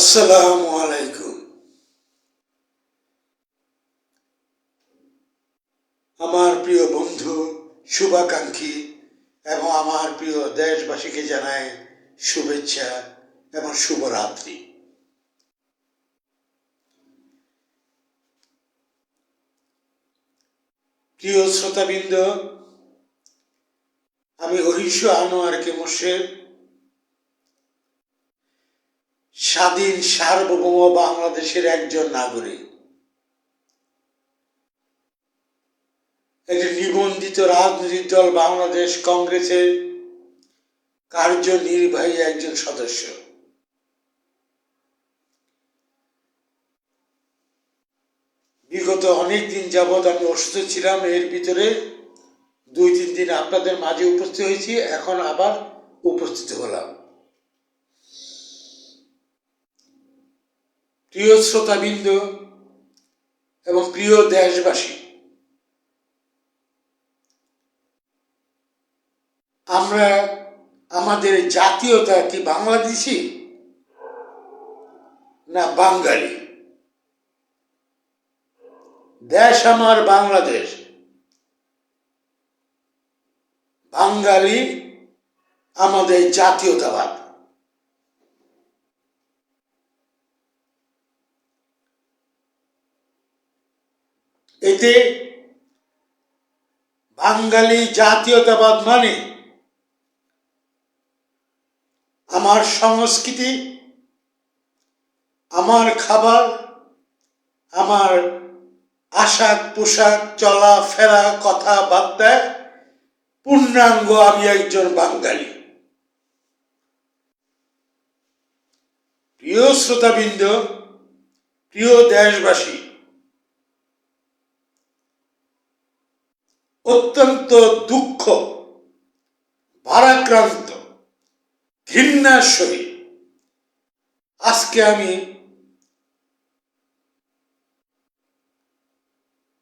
আসসালামু আলাইকুম। আমার প্রিয় বন্ধু, শুভাকাঙ্ক্ষী এবং আমার প্রিয় দেশবাসীকে জানাই শুভেচ্ছা এবং শুভরাত্রি। প্রিয় শ্রোতাবৃন্দ, আমি অহিষ্য আনোয়ারকে মোর্শেদ স্বাধীন সার্বভৌম বাংলাদেশের একজন নাগরিক। একটি নিবন্ধিত রাজনৈতিক দল বাংলাদেশ কংগ্রেসের কার্যনির্বাহী একজন সদস্য। বিগত অনেক দিন যাবৎ আমি অসুস্থ ছিলাম, এর ভিতরে দুই তিন দিন আপনাদের মাঝে উপস্থিত হয়েছি, এখন আবার উপস্থিত হলাম। প্রিয় শ্রোতাবৃন্দ এবং প্রিয় দেশবাসী, আমরা আমাদের জাতীয়তা কি বাংলাদেশি না বাঙালি? দেশ আমার বাংলাদেশ। বাঙালি আমাদের জাতীয়তাবাদ। এতে বাঙালি জাতীয়তাবাদ মানে আমার সংস্কৃতি, আমার খাবার, আমার আশাক পোশাক, চলা ফেরা কথাবার্তায় পূর্ণাঙ্গ আমি একজন বাঙালি। প্রিয় শ্রোতাবৃন্দ, প্রিয় দেশবাসী অত্যন্ত দুঃখ, ভারাক্রান্ত, ঘৃণার সহিত। আজকে আমি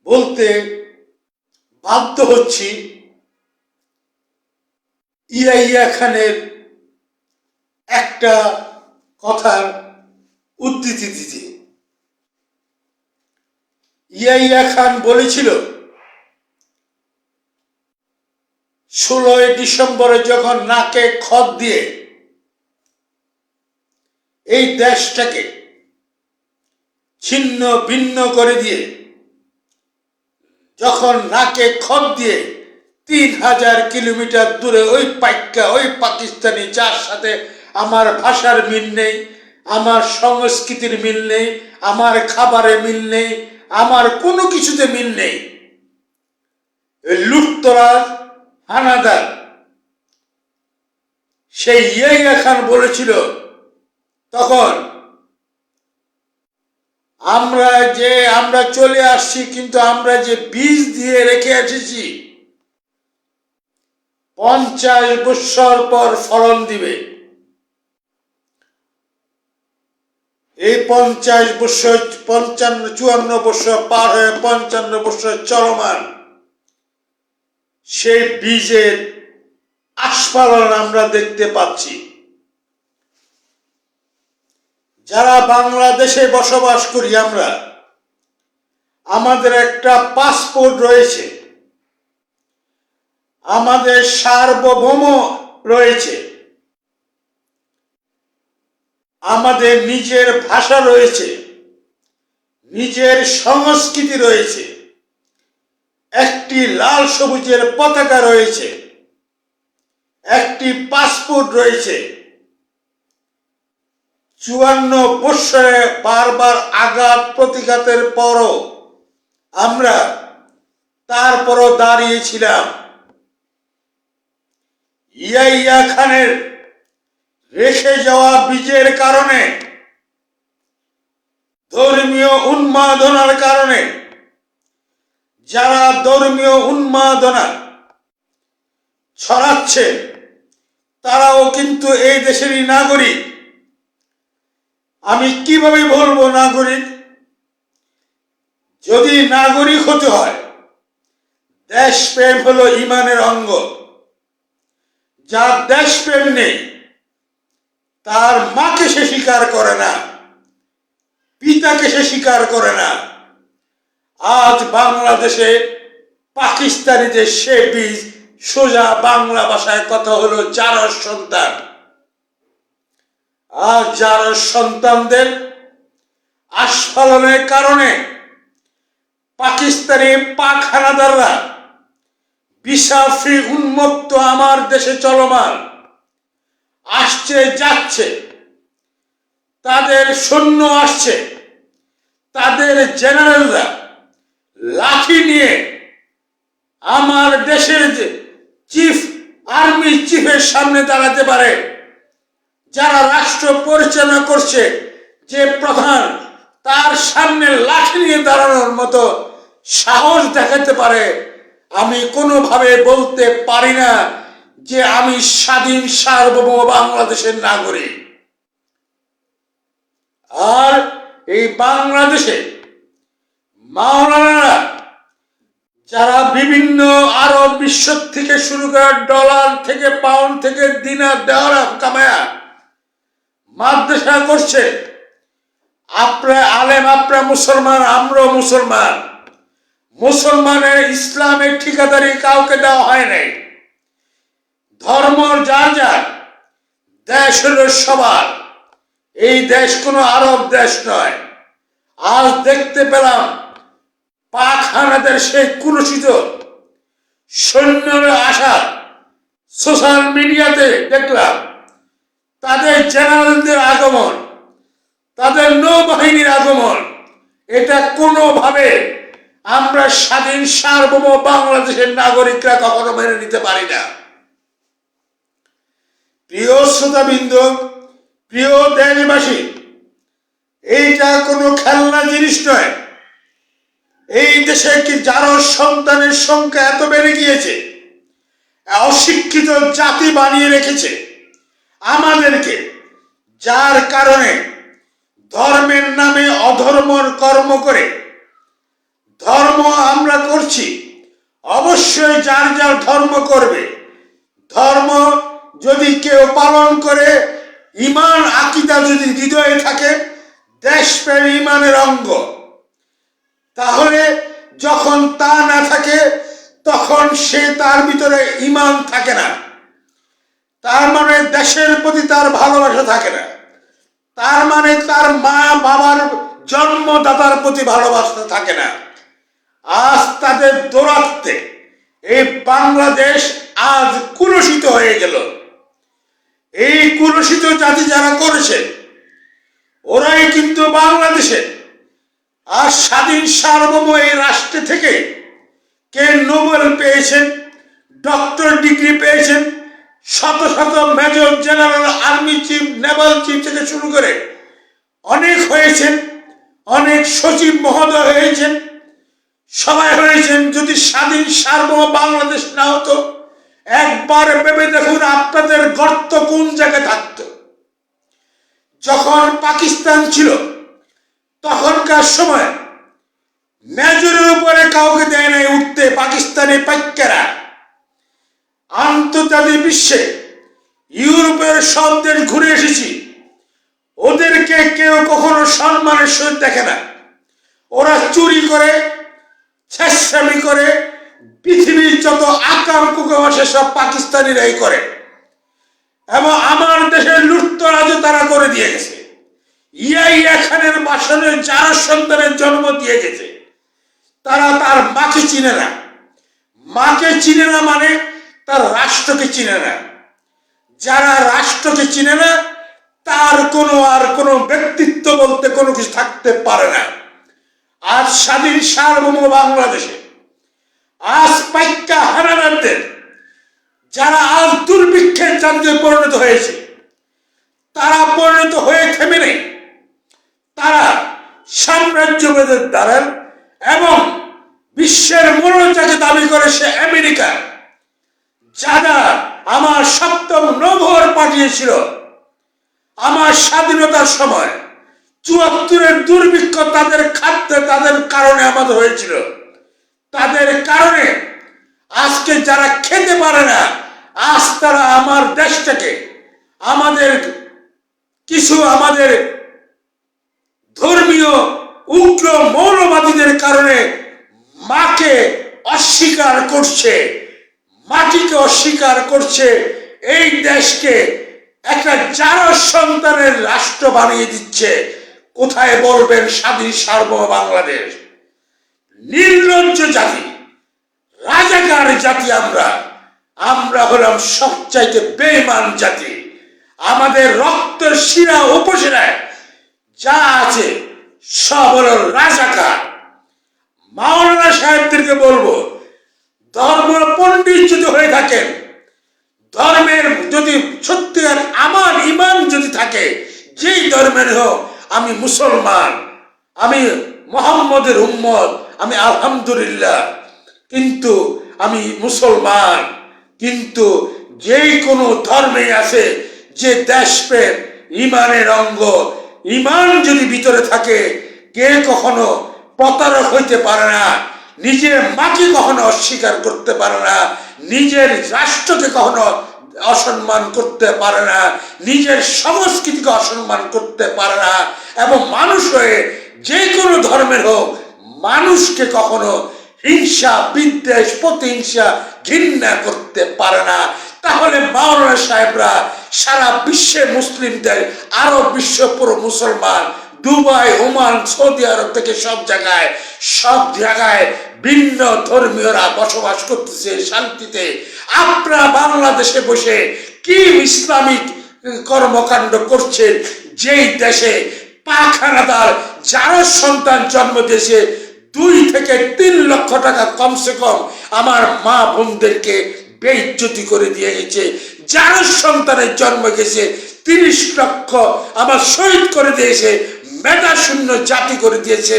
বলতে বাধ্য হচ্ছি ইয়াইয়া খানের একটা কথার উদ্ধৃতি দিতে। ইয়াইয়া খান বলেছিল ষোলোই ডিসেম্বরে যখন নাকে খত দিয়ে এই দেশটাকে ছিন্ন ভিন্ন করে দিয়ে যখন নাকে খত দিয়ে তিন হাজার কিলোমিটার দূরে ওই পাইকা ওই পাকিস্তানি যার সাথে আমার ভাষার মিল নেই, আমার সংস্কৃতির মিল নেই, আমার খাবারে মিল নেই, আমার কোনো কিছুতে মিল নেই। লুটতরাজ হানাদার সেই ইয়ে খান বলেছিল, তখন, আমরা যে, আমরা চলে আসছি, কিন্তু আমরা যে বীজ দিয়ে রেখে এসেছি, পঞ্চাশ বৎসর পর ফলন দিবে। এই পঞ্চাশ বৎসর, পঞ্চান্ন, চুয়ান্ন বৎসর পার হয়ে পঞ্চান্ন বৎসর চলমান। সেই বীজের আস্ফালন আমরা দেখতে পাচ্ছি। যারা বাংলাদেশে বসবাস করি আমরা, আমাদের একটা পাসপোর্ট রয়েছে। আমাদের সার্বভৌম রয়েছে। আমাদের নিজের ভাষা রয়েছে। নিজের সংস্কৃতি রয়েছে। একটি লাল সবুজের পতাকা রয়েছে। একটি পাসপোর্ট রয়েছে। চুয়ান্ন বৎসরে বারবার আঘাত প্রতিঘাতের পরও আমরা তারপরও দাঁড়িয়েছিলাম। ইয়াইয়া খানের রেখে যাওয়া বীজের কারণে, ধর্মীয় উন্মাদনার কারণে যারা ধর্মীয় উন্মাদনা ছড়াচ্ছে, তারাও কিন্তু এই দেশেরই নাগরিক। আমি কীভাবে বলব নাগরিক? যদি নাগরিক হতে হয়, দেশপ্রেম হলো ইমানের অঙ্গ। যার দেশপ্রেম নেই, তার মাকে সে স্বীকার করে না, পিতাকে সে স্বীকার করে না। আজ বাংলাদেশে পাকিস্তানিদের সে বীজ, সোজা বাংলা ভাষায় কথা হলো যার সন্তান। আর যার সন্তানদের আস্ফালনের কারণে পাকিস্তানি পাক হানাদাররা ভিসা ফ্রি উন্মুক্ত আমার দেশে চলমান, আসছে, যাচ্ছে। তাদের সৈন্য আসছে, তাদের জেনারেলরা লাঠি নিয়ে আমার দেশের যে চিফ আর্মি চিফের সামনে দাঁড়াতে পারে, যারা রাষ্ট্র পরিচালনা করছে, যে প্রধান তার সামনে লাঠি নিয়ে দাঁড়ানোর মতো সাহস দেখাতে পারে, আমি কোনোভাবে বলতে পারি না যে আমি স্বাধীন সার্বভৌম বাংলাদেশের নাগরিক। আর এই বাংলাদেশে যারা বিভিন্ন আরব বিশ্ব থেকে শুরু করে ডলার থেকে পাউন্ড থেকে দিনার দেওয়ারা কামায়া মাদ্রাসা করছে আপনার আলেম আপনার মুসলমান, আমরাও মুসলমান। মুসলমানের ইসলামের ঠিকাদারি কাউকে দেওয়া হয় নাই। ধর্ম যার যার, দেশ হলো সবার। এই দেশ কোনো আরব দেশ নয়। আজ দেখতে পেলাম পাক হানাদের সেই কুলসিত সৈন্যরা আসা সোশ্যাল মিডিয়াতে দেখলাম। তাদের জেনারেলদের আগমন, তাদের নৌবাহিনীর আগমন, এটা কোনোভাবে আমরা স্বাধীন সার্বভৌম বাংলাদেশের নাগরিকরা কখনো মেনে নিতে পারি না। প্রিয় শ্রোতাবৃন্দ, প্রিয় দেশবাসী, এইটা কোনো খেলনা জিনিস নয়। দেশে কি যারো সন্তানের সংখ্যা এত বেড়ে গিয়েছে, অশিক্ষিত জাতি বানিয়ে রেখেছে, আমাদেরকে যার কারণে ধর্মের নামে অধর্মর কর্ম করে, ধর্ম আমরা করছি, অবশ্যই যার যার ধর্ম করবে, ধর্ম যদি কেউ পালন করে, ইমান, আকিদা যদি হৃদয়ে থাকে, দেশপ্রেম ইমানের অঙ্গ। তাহলে যখন তা না থাকে, তখন সে তার ভিতরে ইমান থাকে না। তার মানে দেশের প্রতি তার ভালোবাসা থাকে না। তার মানে তার মা বাবার জন্মদাতার প্রতি ভালোবাসা থাকে না। আজ তাদের দৌরাত্মে এই বাংলাদেশ আজ কুলসিত হয়ে গেল। এই কুলসিত জাতি যারা করেছে, ওরাই কিন্তু বাংলাদেশে আর স্বাধীন সার্বভৌম এই রাষ্ট্র থেকে কে নোবেল পেয়েছেন? ডক্টর ডিগ্রি পেয়েছেন? শত শত major general, army chief, naval chief থেকে শুরু করে অনেক হয়েছেন, অনেক সচিব মহোদয় হয়েছেন, সবাই হয়েছেন যদি স্বাধীন সার্বভৌম বাংলাদেশ না হতো, একবার ভেবে দেখুন আপনাদের গর্ত কোন জায়গায় থাকতো। যখন পাকিস্তান ছিল তখনকার সময় মেজরের উপরে কাউকে দেয় নাই উঠতে পাকিস্তানি পাইকারা আন্তর্জাতিক বিশ্বে ইউরোপের সব দেশ ঘুরে এসেছি। ওদেরকে কেউ কখনো সম্মানের সহিত দেখে না। ওরা চুরি করে ছেসামি করে, পৃথিবীর যত আকাম কুকাম আছে সব পাকিস্তানিরাই করে। এবং আমার দেশের লুটতরাজও তারা করে দিয়ে গেছে। ইয়া খানের তারা তার মাকে চিনে না। মাকে চিনে মানে যারা কোনো ব্যক্তিত্ব বলতে কোনো কিছু থাকতে পারে না। আজ স্বাধীন সার্বভৌম বাংলাদেশে আজ পাইকা হারানারদের যারা আজ দুর্ভিক্ষের চাঁদে পরিণত হয়েছে, তারা পরিণত হয়ে থেমে নেই তারা সাম্রাজ্যবাদের দাঁড়ান এবং বিশ্বের মনোর যাকে দাবি করে সে আমেরিকা। যারা আমার সপ্তম নভর পাঠিয়েছিল। আমার স্বাধীনতার সময় চুয়াত্তরের দুর্ভিক্ষ তাদের খাদ্য, তাদের কারণে আমাদের হয়েছিল। তাদের কারণে আজকে যারা খেতে পারে না, আজ তারা আমার দেশটাকে, আমাদের কিছু আমাদের ধর্মীয় উগ্র মৌলবাদীদের কারণে মাকে অস্বীকার করছে, মাটিকে অস্বীকার করছে, এই দেশকে একটা যার সন্তানের রাষ্ট্র বানিয়ে দিচ্ছে। কোথায় বলবেন স্বাধীন সার্বভৌম বাংলাদেশ নির্লজ্জ জাতি, রাজাকার জাতি আমরা। আমরা হলাম সবচাইতে বেমান জাতি। আমাদের রক্তের শিরা উপশিরায় যা আছে সব হলো রাজাকার। মাওলানা সাহেবদেরকে বলব, ধর্ম পণ্ডিত যদি হয়ে থাকেন। ধর্মের যদি সত্যিকার আমার ইমান যদি থাকে, যেই ধর্মের হোক, আমি মুসলমান, আমি মোহাম্মদের উম্মত, আমি আলহামদুলিল্লাহ। কিন্তু আমি মুসলমান, কিন্তু যেই কোনো ধর্মে আছে যে দেশপ্রেম, ইমানের অঙ্গ ইমান যদি ভিতরে থাকে কে কখনো প্রতারক হইতে পারে না, নিজের মাকে কখনো অস্বীকার করতে পারে না, নিজের রাষ্ট্রকে কখনো অসম্মান করতে পারে না, নিজের সংস্কৃতিকে অসম্মান করতে পারে না, এবং মানুষ হয়ে যে কোনো ধর্মের হোক, মানুষকে কখনো হিংসা, বিদ্বেষ, প্রতিহিংসা ঘৃণা করতে পারে না। তাহলে মাওলানা সাহেবরা সারা বিশ্বে মুসলিমদের আরও বিশ্ব পুরো মুসলমান, দুবাই, ওমান, সৌদি আরব থেকে সব জায়গায় সব জায়গায় ভিন্ন ধর্মীয়রা বসবাস করতেছে শান্তিতে। আপনারা বাংলাদেশে বসে কি ইসলামিক কর্মকাণ্ড করছেন? যেই দেশে পাখানাদার যারা সন্তান জন্ম দিয়েছে, দুই থেকে তিন লক্ষ টাকা কমসে কম আমার মা বোনদেরকে বেইজ্জতি করে দিয়ে গেছে যার সন্তানের জন্ম গেছে, তিরিশ লক্ষ আমার শহীদ করে দিয়েছে, মেধা শূন্য জাতি করে দিয়েছে,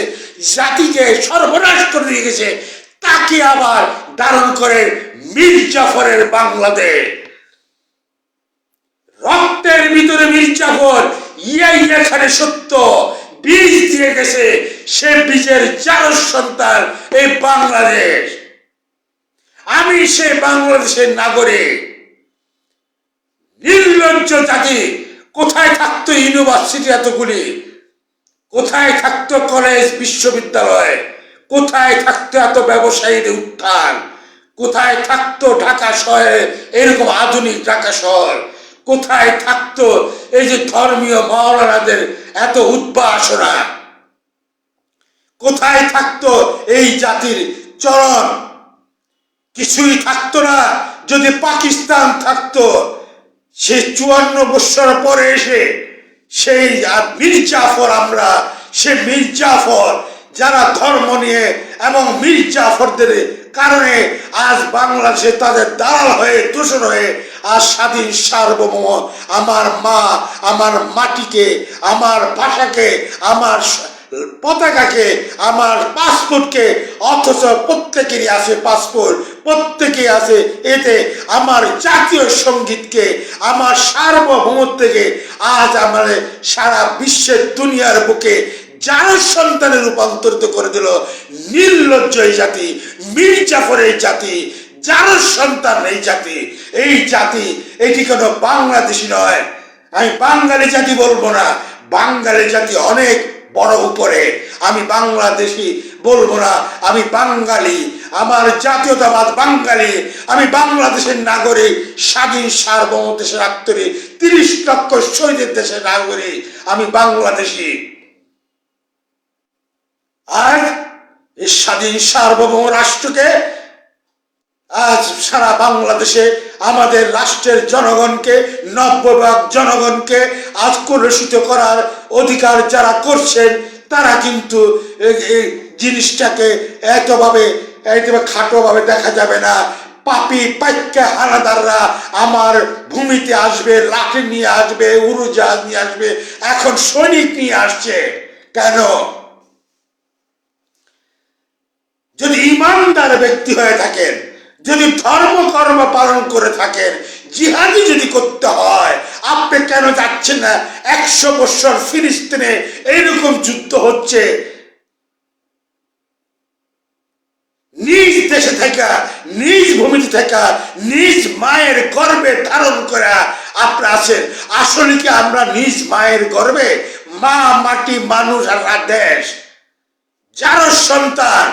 জাতিকে সর্বনাশ করে দিয়ে গেছে, তাকে আবার ধারণ করে মীর জাফরের বাংলাদেশ। রক্তের ভিতরে মির্জাফর ইয়াই এখানে সত্য। বীজ দিয়ে গেছে, সে বীজের চার সন্তান এই বাংলাদেশ। আমি সে বাংলাদেশের নাগরিক। নির্লজ্জ জাতি, কোথায় থাকতো ইউনিভার্সিটি এতগুলি? কোথায় থাকতো কলেজ, বিশ্ববিদ্যালয়? কোথায় থাকতো এত ব্যবসায়ীর উত্থান? কোথায় থাকতো ঢাকা শহরে এরকম আধুনিক ঢাকা শহর? কোথায় থাকতো এই যে ধর্মীয় মহলানাদের এত উদ্বাসনা কোথায় থাকতো এই জাতির চরণ? কিছুই থাকতো না। যদি পাকিস্তান থাকতো, সে চুয়ান্ন বছর পরে এসে সেই আর মির্জাফর আমরা, সে মির্জাফর, যারা ধর্ম নিয়ে এবং মির্জাফরদের কারণে আজ বাংলাদেশে তাদের দালাল হয়ে দূষণ হয়ে আজ স্বাধীন সার্বভৌম আমার মা, আমার মাটিকে, আমার ভাষাকে, আমার পতাকাকে, আমার পাসপোর্টকে অথচ প্রত্যেকেরই আছে পাসপোর্ট প্রত্যেকে আছে এতে আমার জাতীয় সঙ্গীতকে, আমার সার্বভৌমত্বকে আজ আমার সারা বিশ্বের দুনিয়ার বুকে যার সন্তানে রূপান্তরিত করে দিল নির্লজ্জ এই জাতি মির্জাফর এই জাতি, যার সন্তান এই জাতি। এই জাতি, এটি কোনো বাংলাদেশি নয়। আমি বাঙালি জাতি বলব না। বাঙালি জাতি অনেক বড় উপরে। আমি বাংলাদেশি বলব না। আমি বাঙালি, আমার জাতীয়তাবাদ বাঙালি, আমি বাংলাদেশের নাগরিক, স্বাধীন সার্বভৌম দেশের আত্মরে তিরিশ লক্ষ শহীদের দেশের নাগরিক, আমি বাংলাদেশি। আর এই স্বাধীন সার্বভৌম রাষ্ট্রকে আজ সারা বাংলাদেশে আমাদের রাষ্ট্রের জনগণকে নব্যভাগ জনগণকে আজ কলুষিত করার অধিকার যারা করছেন, তারা কিন্তু জিনিসটাকে এতভাবে এতভাবে খাটোভাবে দেখা যাবে না। পাপি পাইকা হানাদাররা আমার ভূমিতে আসবে, লাঠি নিয়ে আসবে, উড়োজাহাজ নিয়ে আসবে, এখন সৈনিক নিয়ে আসছে। কেন? যদি ইমানদার ব্যক্তি হয়ে থাকেন, যদি ধর্ম কর্ম পালন করে থাকেন, জিহাদি যদি করতে হয়, আপনি কেন যাচ্ছেন না? একশো বছর ফিলিস্তিনে এইরকম যুদ্ধ হচ্ছে। নিজ দেশে থাকা নিজ ভূমিতে থাকা নিজ মায়ের গর্বে ধারণ করা আপনারা আছেন। আসলে কি আমরা নিজ মায়ের গর্বে? মা মাটি মানুষ আর দেশ। যার সন্তান,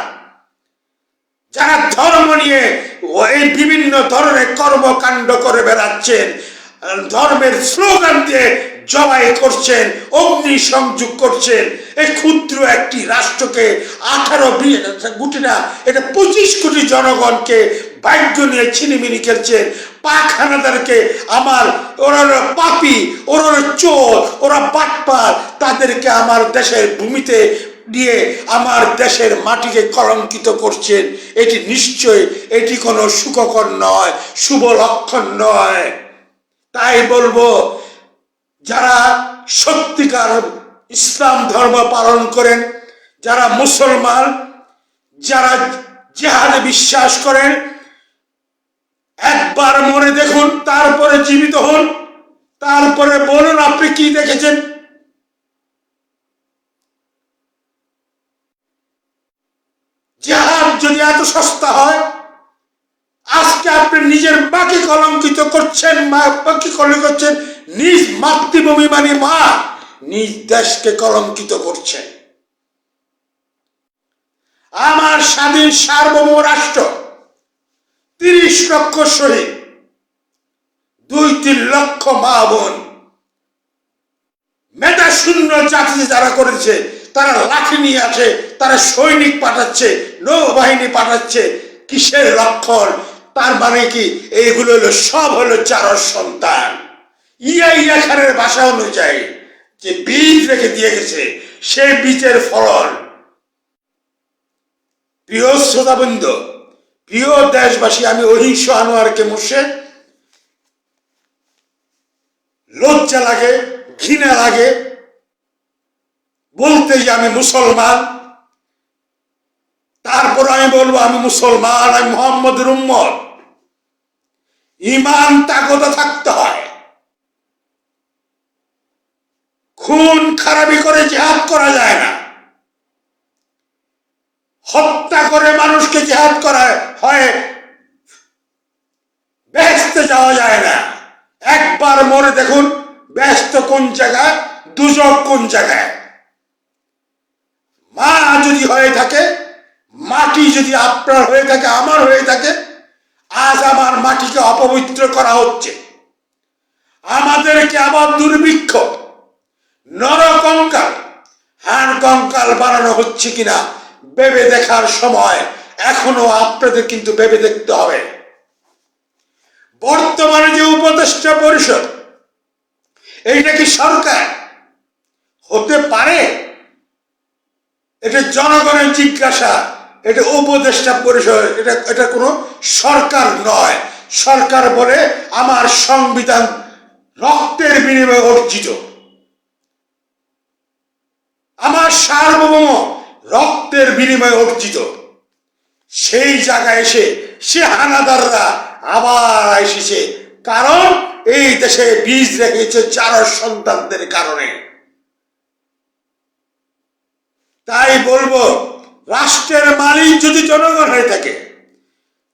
যারা ধর্ম নিয়ে এই বিভিন্ন ধরনের কর্মকাণ্ড করে বেড়াচ্ছেন, ধর্মের স্লোগান দিয়ে জবাই করছেন, অগ্নি সংযোগ করছেন। এই ক্ষুদ্র একটি রাষ্ট্রকে আঠারো কোটি না, এটা পঁচিশ কোটি জনগণকে ভাগ্য নিয়ে ছিনিমিনি খেলছেন। পাক হানাদারকে আমার, ওরা পাপি, ওরা চোর, ওরা বাটপার, তাদেরকে আমার দেশের ভূমিতে দিয়ে আমার দেশের মাটিকে কলঙ্কিত করছেন। এটি নিশ্চয় এটি কোনো সুখকর নয়, শুভ লক্ষণ নয়। তাই বলব যারা সত্যিকার ইসলাম ধর্ম পালন করেন, যারা মুসলমান, যারা জেহাদে বিশ্বাস করেন, একবার মনে দেখুন, তারপরে জীবিত হন, তারপরে বলুন, আপনি কি দেখেছেন? জেহাদ যদি এত সস্তা হয়, আজকে আপনি নিজের মাকে কলঙ্কিত করছেন মাকে কলঙ্কিত করছেন নিজ মাতৃভূমি মানে মা নিজ দেশকে কলঙ্কিত করছেন আমার স্বাধীন সার্বভৌম রাষ্ট্র, তিরিশ লক্ষ শহীদ দুই তিন লক্ষ মা বোন। মেধা শূন্য চাকরি যারা করেছে, তারা লাঠি নিয়ে আছে, তারা সৈনিক পাঠাচ্ছে, নৌবাহিনী পাঠাচ্ছে, কিসের লক্ষণ? তার মানে কি? এইগুলো হলো, সব হলো চারর সন্তান। ইয়া ইয়া খানের ভাষা অনুযায়ী যে বীজ রেখে দিয়ে গেছে সেই বীজের ফলন। প্রিয় শ্রোতাবৃন্দ, প্রিয় দেশবাসী, আমি অহিংস আনোয়ারকে মুর্শে লজ্জা লাগে, ঘৃণা লাগে। বলতে যে আমি মুসলমান, তারপর আমি বলব আমি মুসলমান, আমি মোহাম্মদের উম্মত। ইমান তাগদা থাকতে হয়। খুন খারাপি করে জেহাদ করা যায় না। হত্যা করে মানুষকে জেহাদ করা হয় ব্যস্ত যাওয়া যায় না। একবার মনে দেখুন ব্যস্ত কোন জায়গায়, দুজক কোন জায়গায়। মা যদি হয়ে থাকে, মাটি যদি আপনার হয়ে থাকে, আমার হয়ে থাকে, আজ আমার মাটিকে অপবিত্র করা হচ্ছে। আমাদেরকে আবার দুর্ভিক্ষ। নর কঙ্কাল হাড় কঙ্কাল বানানো হচ্ছে কিনা, ভেবে দেখার সময় এখনও আপনাদের কিন্তু ভেবে দেখতে হবে। বর্তমানে যে উপদেষ্টা পরিষদ এইটা কি সরকার? হতে পারে? এটা জনগণের জিজ্ঞাসা, এটা উপদেষ্টা পরিষদ, এটা এটা কোনো সরকার নয়। সরকার বলে আমার সংবিধান রক্তের বিনিময়ে অর্জিত। আমার সার্বভৌম রক্তের বিনিময়ে অর্জিত। সেই জায়গায় এসে সে হানাদাররা আবার এসেছে। কারণ এই দেশে বীজ রেখেছে চার সন্তানদের কারণে। তাই বলব, রাষ্ট্রের মালিক যদি জনগণ হয়ে থাকে,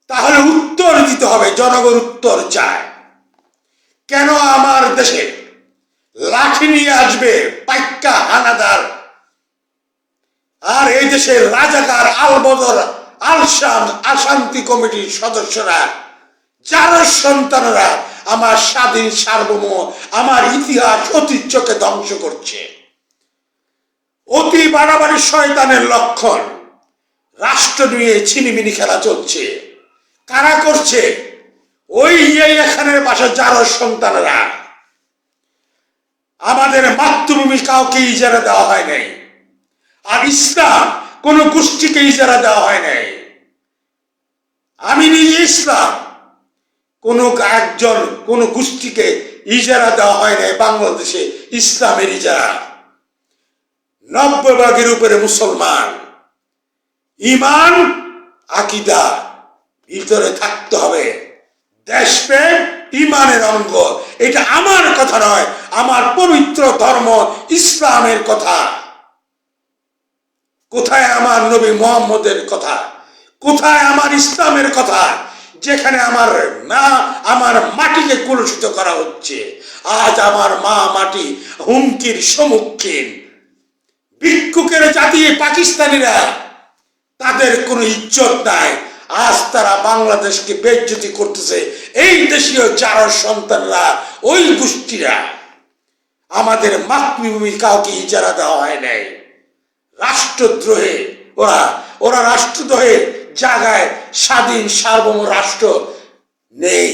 তাহলে উত্তর দিতে হবে, জনগণ উত্তর চায়। কেন আমার দেশে লাঠি নিয়ে আসবে পাইক্কা হানাদার আর এই দেশের রাজাকার আলবদর আলসাম আশান্তি কমিটির সদস্যরা, যারা সন্তানরা আমার স্বাধীন সার্বভৌম, আমার ইতিহাস ঐতিহ্যকে ধ্বংস করছে। অতি বাড়াবাড়ি শয়তানের লক্ষণ। রাষ্ট্র নিয়ে ছিনিমিনি খেলা চলছে। কারা করছে? ওই এখানের বাসা যার সন্তানরা। আমাদের মাতৃভূমি কাউকে ইজারা দেওয়া হয় নাই। আর ইসলাম কোন গোষ্ঠীকে ইজারা দেওয়া হয় নাই। আমি নিজে ইসলাম। কোন একজন, কোন গোষ্ঠীকে ইজারা দেওয়া হয় নাই বাংলাদেশে, ইসলামের ইজারা। নব্বই ভাগের উপরে মুসলমান। ইমান, আকিদা ভিতরে থাকতে হবে। দেশপ্রেম, ইমানের অঙ্গ। এটা আমার কথা নয়, আমার পবিত্র ধর্ম, ইসলামের কথা। কোথায় আমার নবী মোহাম্মদের কথা? কোথায় আমার ইসলামের কথা? যেখানে আমার মা আমার মাটিকে কলুষিত করা হচ্ছে। আজ আমার মা মাটি হুমকির সম্মুখীন। ভিক্ষুকের জাতি পাকিস্তানিরা, তাদের কোনো ইজ্জত নাই। আজ তারা বাংলাদেশকে বেজ্জতি করতেছে। এই দেশীয় চার সন্তানরা, ওই গোষ্ঠীরা। আমাদের মাতৃভূমি কাউকে ইজারা দেওয়া হয় নাই। রাষ্ট্রদ্রোহে, ওরা ওরা রাষ্ট্রদ্রোহের জায়গায় স্বাধীন সার্বভৌম রাষ্ট্র নেই।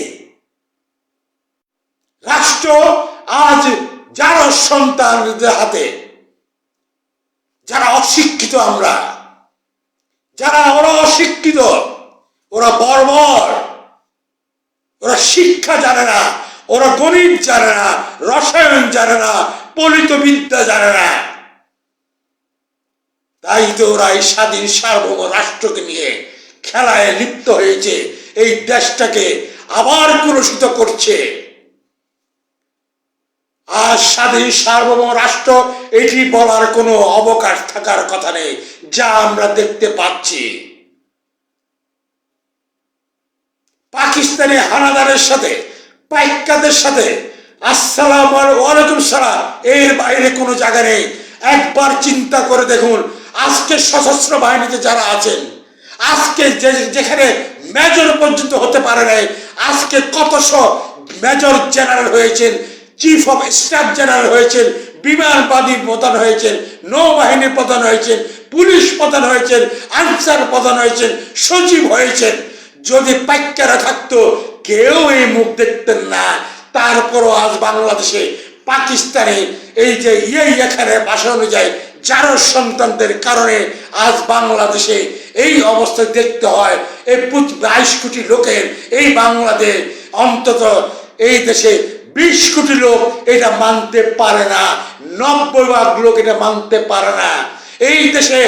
রাষ্ট্র আজ যারা সন্তানদের হাতে, যারা অশিক্ষিত আমরা, যারা ওরা অশিক্ষিত, ওরা বর্বর, ওরা শিক্ষা জানে না, ওরা গণিত জানে না, রসায়ন জানে না পলিত বিদ্যা জানে না। তাই তো ওরা এই স্বাধীন সার্বভৌম রাষ্ট্রকে নিয়ে খেলায় লিপ্ত হয়েছে। এই দেশটাকে আবার কলুষিত করছে। আর স্বাধীন সার্বভৌম রাষ্ট্র, এটি বলার কোনো অবকাশ থাকার কথা নেই, যা আমরা দেখতে পাচ্ছি। পাকিস্তানি হানাদারের সাথে পাইকাদের সাথে, আসসালাম ওয়ালাইকুম সালাম, এর বাইরে কোনো জায়গা নেই। একবার চিন্তা করে দেখুন আজকে সশস্ত্র বাহিনীতে যারা আছেন, আজকে যে যেখানে মেজর পর্যন্ত হতে পারে নাই, আজকে কতশ মেজর জেনারেল হয়েছেন, চিফ অফ স্টাফ জেনারেল হয়েছেন বিমানবাদী প্রধান হয়েছেন নৌবাহিনী প্রধান হয়েছেন, পুলিশ প্রধান হয়েছেন, আনসার প্রধান হয়েছেন, সচিব হয়েছেন। যদি পাইকারা থাকতো, কেউ এই মুখ দেখতেন না। তারপরও আজ বাংলাদেশে, পাকিস্তানে এই যে ইয়ে এখানে ভাষা অনুযায়ী যারো সন্তানদের কারণে আজ বাংলাদেশে এই অবস্থা দেখতে হয়। এই বাইশ কোটি লোকের এই বাংলাদেশ অন্তত এই দেশে বিশ কোটি লোক এটা মানতে পারে না। নব্বই ভাগ লোক এটা মানতে পারে না। এই দেশে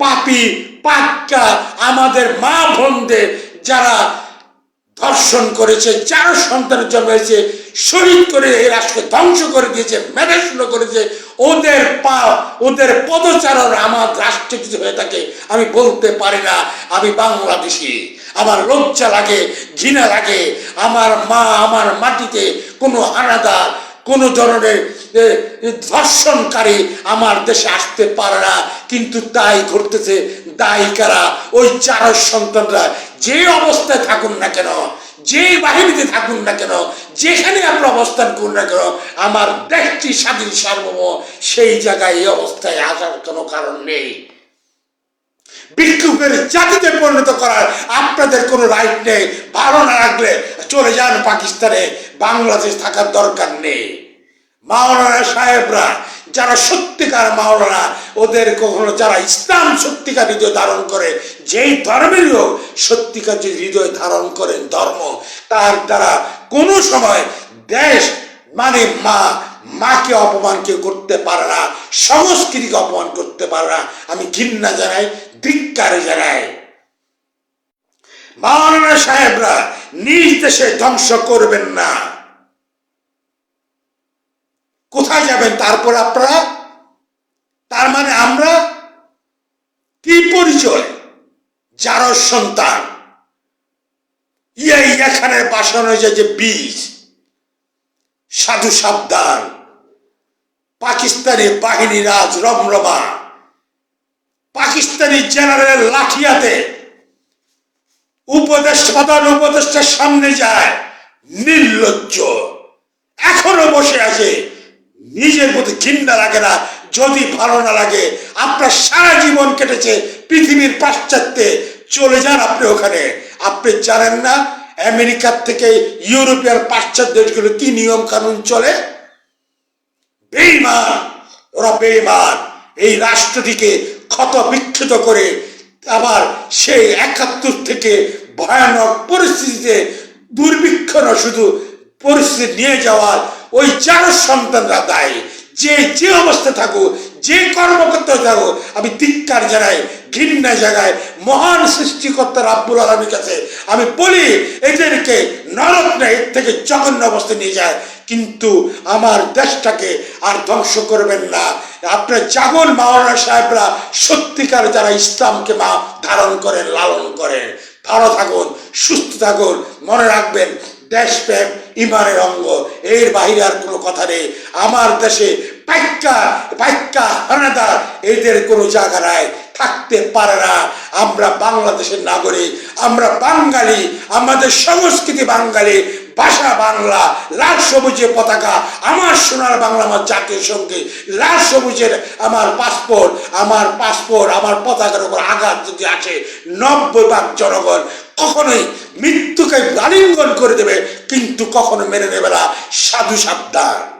পাপি, পাক্কা আমাদের মা বোনদের যারা ধর্ষণ করেছে যার সন্তানের জন্ম হয়েছে, শহীদ করে এই রাষ্ট্রকে ধ্বংস করে দিয়েছে মেরেশুনো করেছে ওদের পা ওদের পদচারণ আমার রাষ্ট্রে কিছু হয়ে থাকে। আমি বলতে পারি না, আমি বাংলাদেশি। আমার লজ্জা লাগে, ঘৃণা লাগে। আমার মা আমার মাটিতে কোনো হানাদার কোনো ধরনের ধর্ষণকারী আমার দেশে আসতে পারে না। কিন্তু তাই ঘটতেছে, দায়ী কারা? ওই চার সন্তানরা যে অবস্থায় থাকুন না কেন, যে বাহিনীতে থাকুন না কেন যেখানে আপনি অবস্থান করুন না কেন, আমার দেশটি স্বাধীন সার্বভৌম, সেই জায়গায় এই অবস্থায় আসার কোনো কারণ নেই। বিক্ষোভের জাতিতে পরিণত করার আপনাদের কোনো রাইট নেই। ভালো না রাখলে চলে যান পাকিস্তানে। বাংলাদেশ থাকার দরকার নেই। মাওলানা সাহেবরা যারা সত্যিকার মাওলানা, ওদের কখনো যারা ইসলাম সত্যিকার হৃদয় ধারণ করে, যেই ধর্মের হোক, সত্যিকার যে হৃদয় ধারণ করেন ধর্ম, তার দ্বারা কোনো সময় দেশ মানে মা, মাকে অপমান কেউ করতে পারে না, সংস্কৃতিকে অপমান করতে পারে না। আমি ঘৃণা জানাই, ধিক্কারে জানাই। মাওলানা সাহেবরা নিজ দেশে ধ্বংস করবেন না। কোথায় যাবেন? তারপর আপনারা, তার মানে আমরা কি পরিচয়? যার সন্তান। ইয়ে এখানে বাসানো হয়েছে যে বীজ। সাধু সাবধান। পাকিস্তানি বাহিনী রাজ রমরমা। পাকিস্তানি জেনারেল লাঠিয়াতে উপদেশ প্রধান উপদেষ্টার সামনে যায় নির্লজ্জ। এখনও বসে আছে নিজের প্রতি ঘৃণা লাগে না। যদি ভালো না লাগে, আপনার সারা জীবন কেটেছে পৃথিবীর পাশ্চাত্যে। চলে যান আপনি ওখানে। আপনি জানেন না, আমেরিকার থেকে ইউরোপিয়ান পাশ্চাত্য দেশগুলো কি নিয়ম কানুন চলে? বেইমান ওরা বেইমান এই রাষ্ট্রটিকে ক্ষত বিক্ষত করে আবার সেই একাত্তর থেকে ভয়ানক পরিস্থিতিতে দুর্ভিক্ষ না শুধু পরিস্থিতি নিয়ে যাওয়ার ওই চার সন্তানরা দায়ী, যে যে অবস্থা থাকুক, যে কর্মকর্তা থাকুক, আমি ধিক্কার জানাই ঘৃণা জায়গায় মহান সৃষ্টিকর্তা রাব্বুল আলমীর কাছে আমি বলি, এদেরকে নরক না এর থেকে জঘন্য অবস্থা নিয়ে যায়। কিন্তু আমার দেশটাকে আর ধ্বংস করবেন না। আপনার জাগন মাওলানা সাহেবরা সত্যিকার যারা ইসলামকে মা ধারণ করেন লালন করেন ভালো থাকুন, সুস্থ থাকুন, মনে রাখবেন। দেশপ্রেম, ইমানের অঙ্গ। এর বাহিরে আর কোনো কথা নেই। আমার দেশে পাইকা পাইকা হানাদার এদের কোনো জায়গায় থাকতে পারে না। আমরা বাংলাদেশের নাগরিক, আমরা বাঙালি, আমাদের সংস্কৃতি বাঙালি, ভাষা বাংলা, লাল সবুজের পতাকা, আমার সোনার বাংলা, আমার জাতীয় সঙ্গে, লাল সবুজের আমার পাসপোর্ট আমার পাসপোর্ট আমার পতাকার উপর আঘাত যদি আছে নব্বই ভাগ জনগণ কখনোই মৃত্যুকে আলিঙ্গন করে দেবে কিন্তু কখনো মেনে নেবে না। সাধু সাবধান।